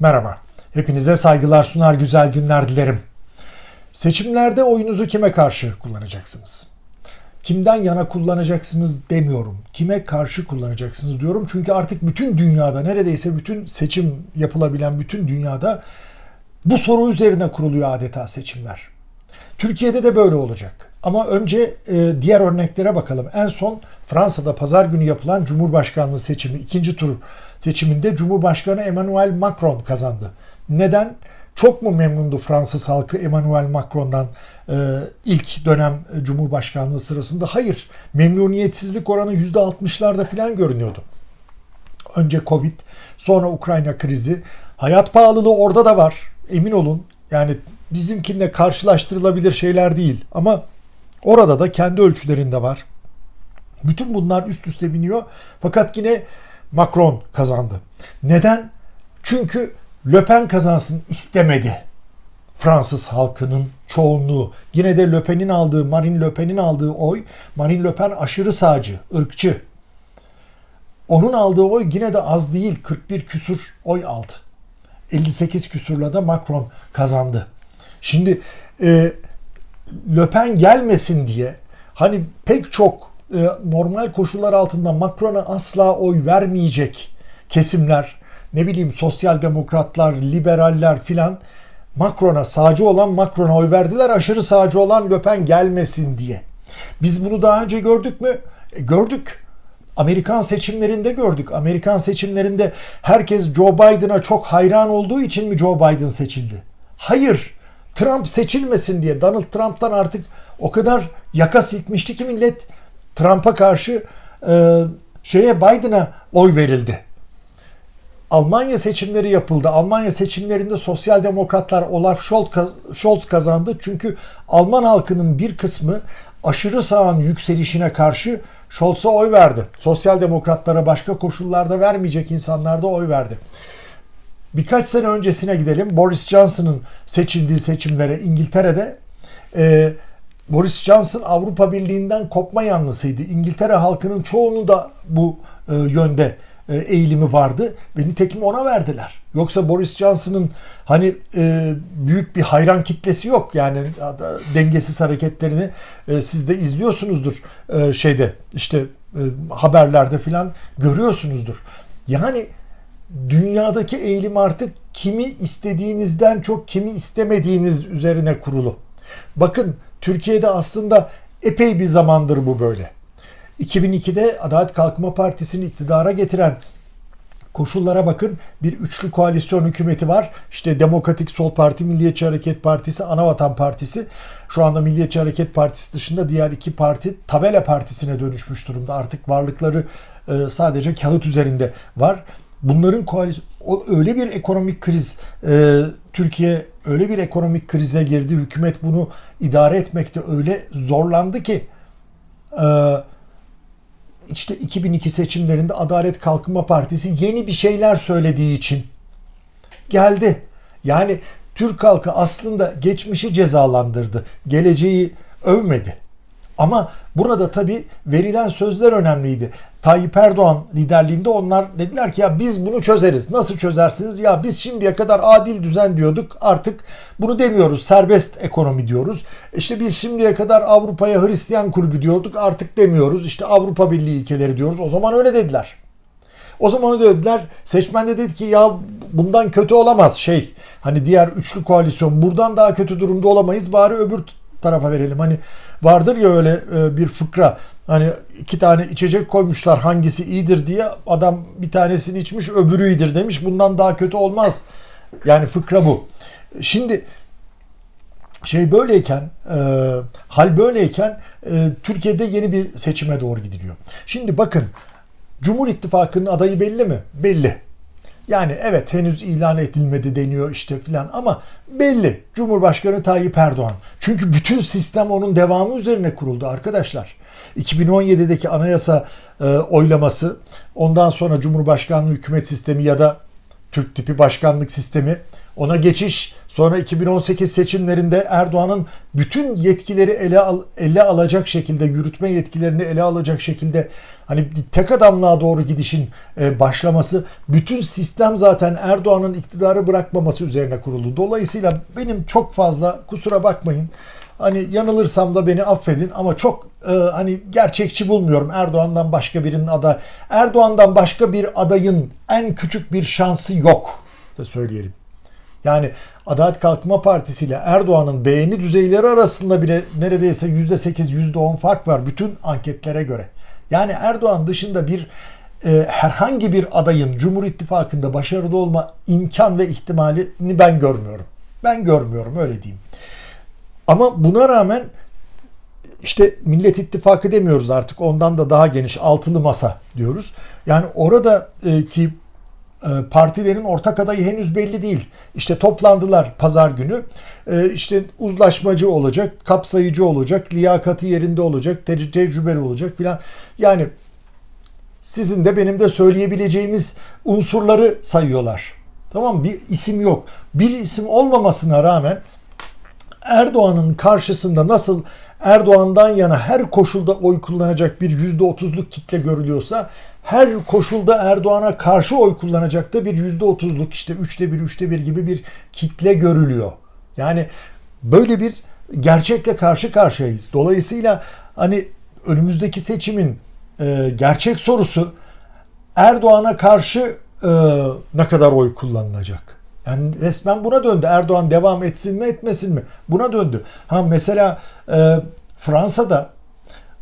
Merhaba. Hepinize saygılar sunar güzel günler dilerim. Seçimlerde oyunuzu kime karşı kullanacaksınız? Kimden yana kullanacaksınız demiyorum. Kime karşı kullanacaksınız diyorum. Çünkü artık bütün dünyada neredeyse bütün seçim yapılabilen bütün dünyada bu soru üzerine kuruluyor adeta seçimler. Türkiye'de de böyle olacak. Ama önce e, diğer örneklere bakalım. En son Fransa'da pazar günü yapılan Cumhurbaşkanlığı seçimi, ikinci tur seçiminde Cumhurbaşkanı Emmanuel Macron kazandı. Neden? Çok mu memnundu Fransız halkı Emmanuel Macron'dan e, ilk dönem Cumhurbaşkanlığı sırasında? Hayır. Memnuniyetsizlik oranı %60'larda falan görünüyordu. Önce Covid, sonra Ukrayna krizi. Hayat pahalılığı orada da var. Emin olun. Yani bizimkinle karşılaştırılabilir şeyler değil. Ama orada da kendi ölçülerinde var. Bütün bunlar üst üste biniyor. Fakat yine Macron kazandı. Neden? Çünkü Le Pen kazansın istemedi. Fransız halkının çoğunluğu. Yine de Le Pen'in aldığı, Marine Le Pen'in aldığı oy, Marine Le Pen aşırı sağcı, ırkçı. Onun aldığı oy yine de az değil. 41 küsur oy aldı. 58 küsurla da Macron kazandı. Şimdi e, Le Pen gelmesin diye hani pek çok e, normal koşullar altında Macron'a asla oy vermeyecek kesimler ne bileyim sosyal demokratlar, liberaller filan Macron'a sağcı olan Macron'a oy verdiler. Aşırı sağcı olan Le Pen gelmesin diye. Biz bunu daha önce gördük mü? E, gördük. Amerikan seçimlerinde gördük. Amerikan seçimlerinde herkes Joe Biden'a çok hayran olduğu için mi Joe Biden seçildi? Hayır. Trump seçilmesin diye Donald Trump'tan artık o kadar yaka silkmişti ki millet Trump'a karşı e, şeye Biden'a oy verildi. Almanya seçimleri yapıldı. Almanya seçimlerinde sosyal demokratlar Olaf Scholz kazandı. Çünkü Alman halkının bir kısmı aşırı sağın yükselişine karşı Scholz'a oy verdi. Sosyal demokratlara başka koşullarda vermeyecek insanlar da oy verdi. Birkaç sene öncesine gidelim. Boris Johnson'ın seçildiği seçimlere İngiltere'de e, Boris Johnson Avrupa Birliği'nden kopma yanlısıydı. İngiltere halkının çoğunu da bu e, yönde eğilimi vardı ve nitekim ona verdiler. Yoksa Boris Johnson'ın hani e, büyük bir hayran kitlesi yok. Yani dengesiz hareketlerini e, siz de izliyorsunuzdur e, şeyde işte e, haberlerde filan görüyorsunuzdur. Yani dünyadaki eğilim artık kimi istediğinizden çok kimi istemediğiniz üzerine kurulu. Bakın Türkiye'de aslında epey bir zamandır bu böyle. 2002'de Adalet Kalkınma Partisi'ni iktidara getiren koşullara bakın. Bir üçlü koalisyon hükümeti var. İşte Demokratik Sol Parti, Milliyetçi Hareket Partisi, Anavatan Partisi. Şu anda Milliyetçi Hareket Partisi dışında diğer iki parti tabela partisine dönüşmüş durumda. Artık varlıkları e, sadece kağıt üzerinde var. Bunların koalisyon öyle bir ekonomik kriz e, Türkiye öyle bir ekonomik krize girdi. Hükümet bunu idare etmekte öyle zorlandı ki e, işte 2002 seçimlerinde Adalet Kalkınma Partisi yeni bir şeyler söylediği için geldi. Yani Türk halkı aslında geçmişi cezalandırdı. Geleceği övmedi. Ama burada tabii verilen sözler önemliydi. Tayyip Erdoğan liderliğinde onlar dediler ki ya biz bunu çözeriz. Nasıl çözersiniz? Ya biz şimdiye kadar adil düzen diyorduk. Artık bunu demiyoruz. Serbest ekonomi diyoruz. İşte biz şimdiye kadar Avrupa'ya Hristiyan kulübü diyorduk. Artık demiyoruz. İşte Avrupa Birliği ilkeleri diyoruz. O zaman öyle dediler. O zaman öyle dediler. Seçmen de dedi ki ya bundan kötü olamaz şey. Hani diğer üçlü koalisyon buradan daha kötü durumda olamayız. Bari öbür tarafa verelim. Hani vardır ya öyle e, bir fıkra. Hani iki tane içecek koymuşlar hangisi iyidir diye adam bir tanesini içmiş öbürü iyidir demiş. Bundan daha kötü olmaz. Yani fıkra bu. Şimdi şey böyleyken, e, hal böyleyken e, Türkiye'de yeni bir seçime doğru gidiliyor. Şimdi bakın Cumhur İttifakı'nın adayı belli mi? Belli. Yani evet henüz ilan edilmedi deniyor işte filan ama belli. Cumhurbaşkanı Tayyip Erdoğan. Çünkü bütün sistem onun devamı üzerine kuruldu arkadaşlar. 2017'deki anayasa e, oylaması, ondan sonra Cumhurbaşkanlığı hükümet sistemi ya da Türk tipi başkanlık sistemi ona geçiş sonra 2018 seçimlerinde Erdoğan'ın bütün yetkileri ele al, ele alacak şekilde yürütme yetkilerini ele alacak şekilde hani tek adamlığa doğru gidişin e, başlaması bütün sistem zaten Erdoğan'ın iktidarı bırakmaması üzerine kuruldu. Dolayısıyla benim çok fazla kusura bakmayın Hani yanılırsam da beni affedin ama çok e, hani gerçekçi bulmuyorum Erdoğan'dan başka birinin aday. Erdoğan'dan başka bir adayın en küçük bir şansı yok da söyleyelim. Yani Adalet Kalkınma Partisi ile Erdoğan'ın beğeni düzeyleri arasında bile neredeyse %8 %10 fark var bütün anketlere göre. Yani Erdoğan dışında bir e, herhangi bir adayın Cumhur İttifakı'nda başarılı olma imkan ve ihtimalini ben görmüyorum. Ben görmüyorum öyle diyeyim. Ama buna rağmen işte Millet İttifakı demiyoruz artık ondan da daha geniş altılı masa diyoruz. Yani orada e, ki e, partilerin ortak adayı henüz belli değil. İşte toplandılar pazar günü. E, işte uzlaşmacı olacak, kapsayıcı olacak, liyakati yerinde olacak, te- tecrübeli olacak filan. Yani sizin de benim de söyleyebileceğimiz unsurları sayıyorlar. Tamam? Bir isim yok. Bir isim olmamasına rağmen Erdoğan'ın karşısında nasıl Erdoğan'dan yana her koşulda oy kullanacak bir %30'luk kitle görülüyorsa her koşulda Erdoğan'a karşı oy kullanacak da bir %30'luk işte üçte bir üçte bir gibi bir kitle görülüyor. Yani böyle bir gerçekle karşı karşıyayız. Dolayısıyla hani önümüzdeki seçimin e, gerçek sorusu Erdoğan'a karşı e, ne kadar oy kullanılacak? Yani resmen buna döndü. Erdoğan devam etsin mi etmesin mi? Buna döndü. Ha mesela e, Fransa'da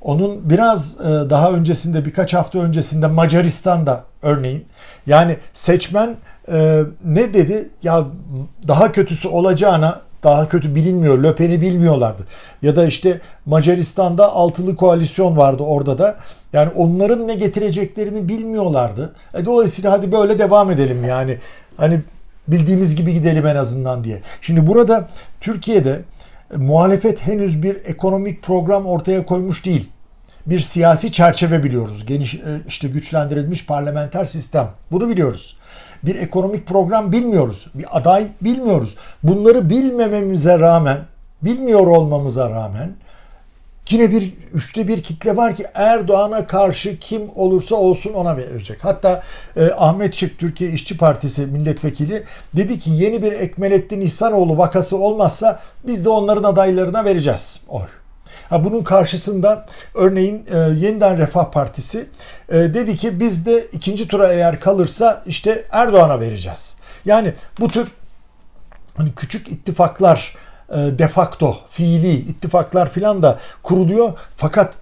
onun biraz e, daha öncesinde birkaç hafta öncesinde Macaristan'da örneğin yani seçmen e, ne dedi? Ya daha kötüsü olacağına daha kötü bilinmiyor. Löpen'i bilmiyorlardı. Ya da işte Macaristan'da altılı koalisyon vardı orada da. Yani onların ne getireceklerini bilmiyorlardı. E, dolayısıyla hadi böyle devam edelim yani. Hani bildiğimiz gibi gidelim en azından diye. Şimdi burada Türkiye'de e, muhalefet henüz bir ekonomik program ortaya koymuş değil. Bir siyasi çerçeve biliyoruz. Geniş e, işte güçlendirilmiş parlamenter sistem. Bunu biliyoruz. Bir ekonomik program bilmiyoruz. Bir aday bilmiyoruz. Bunları bilmememize rağmen, bilmiyor olmamıza rağmen Yine bir üçte bir kitle var ki Erdoğan'a karşı kim olursa olsun ona verecek. Hatta e, Ahmet Çık Türkiye İşçi Partisi milletvekili dedi ki yeni bir Ekmelettin İhsanoğlu vakası olmazsa biz de onların adaylarına vereceğiz oy. Ha, bunun karşısında örneğin e, Yeniden Refah Partisi e, dedi ki biz de ikinci tura eğer kalırsa işte Erdoğan'a vereceğiz. Yani bu tür hani küçük ittifaklar de facto fiili ittifaklar filan da kuruluyor. Fakat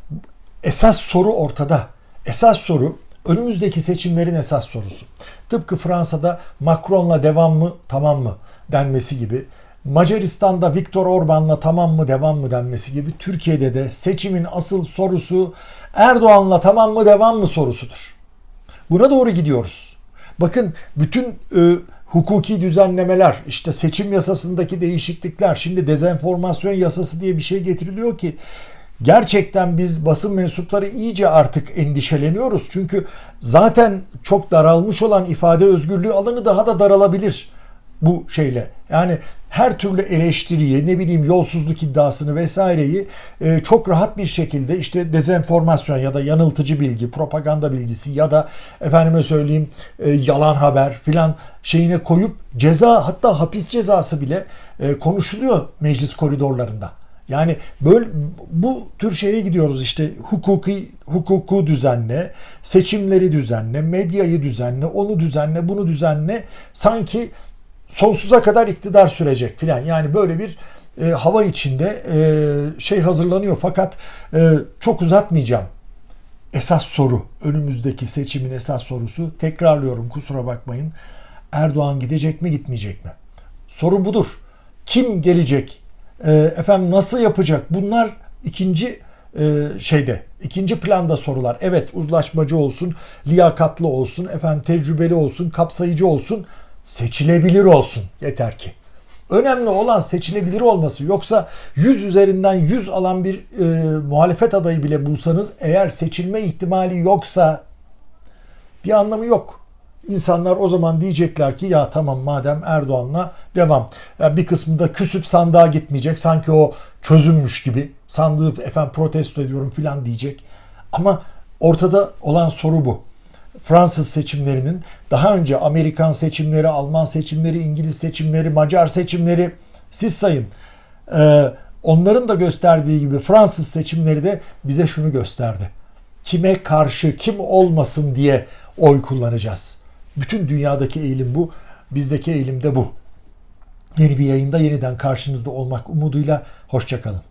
esas soru ortada. Esas soru önümüzdeki seçimlerin esas sorusu. Tıpkı Fransa'da Macron'la devam mı tamam mı denmesi gibi. Macaristan'da Viktor Orban'la tamam mı devam mı denmesi gibi Türkiye'de de seçimin asıl sorusu Erdoğan'la tamam mı devam mı sorusudur. Buna doğru gidiyoruz. Bakın bütün e, hukuki düzenlemeler, işte seçim yasasındaki değişiklikler, şimdi dezenformasyon yasası diye bir şey getiriliyor ki gerçekten biz basın mensupları iyice artık endişeleniyoruz. Çünkü zaten çok daralmış olan ifade özgürlüğü alanı daha da daralabilir bu şeyle. Yani her türlü eleştiriyi, ne bileyim yolsuzluk iddiasını vesaireyi e, çok rahat bir şekilde işte dezenformasyon ya da yanıltıcı bilgi, propaganda bilgisi ya da efendime söyleyeyim e, yalan haber filan şeyine koyup ceza hatta hapis cezası bile e, konuşuluyor meclis koridorlarında. Yani böyle bu tür şeye gidiyoruz işte hukuki hukuku düzenle, seçimleri düzenle, medyayı düzenle, onu düzenle, bunu düzenle. Sanki sonsuza kadar iktidar sürecek filan. Yani böyle bir e, hava içinde e, şey hazırlanıyor. Fakat e, çok uzatmayacağım. Esas soru, önümüzdeki seçimin esas sorusu, tekrarlıyorum kusura bakmayın. Erdoğan gidecek mi gitmeyecek mi? Soru budur. Kim gelecek? E, efendim nasıl yapacak? Bunlar ikinci e, şeyde ikinci planda sorular. Evet uzlaşmacı olsun, liyakatlı olsun, efendim tecrübeli olsun, kapsayıcı olsun seçilebilir olsun yeter ki. Önemli olan seçilebilir olması. Yoksa 100 üzerinden 100 alan bir e, muhalefet adayı bile bulsanız eğer seçilme ihtimali yoksa bir anlamı yok. insanlar o zaman diyecekler ki ya tamam madem Erdoğan'la devam. Ya bir kısmı da küsüp sandığa gitmeyecek. Sanki o çözülmüş gibi. Sandığı efendim protesto ediyorum falan diyecek. Ama ortada olan soru bu. Fransız seçimlerinin daha önce Amerikan seçimleri, Alman seçimleri, İngiliz seçimleri, Macar seçimleri siz sayın. Ee, onların da gösterdiği gibi Fransız seçimleri de bize şunu gösterdi. Kime karşı, kim olmasın diye oy kullanacağız. Bütün dünyadaki eğilim bu. Bizdeki eğilim de bu. Yeni bir yayında yeniden karşınızda olmak umuduyla hoşçakalın.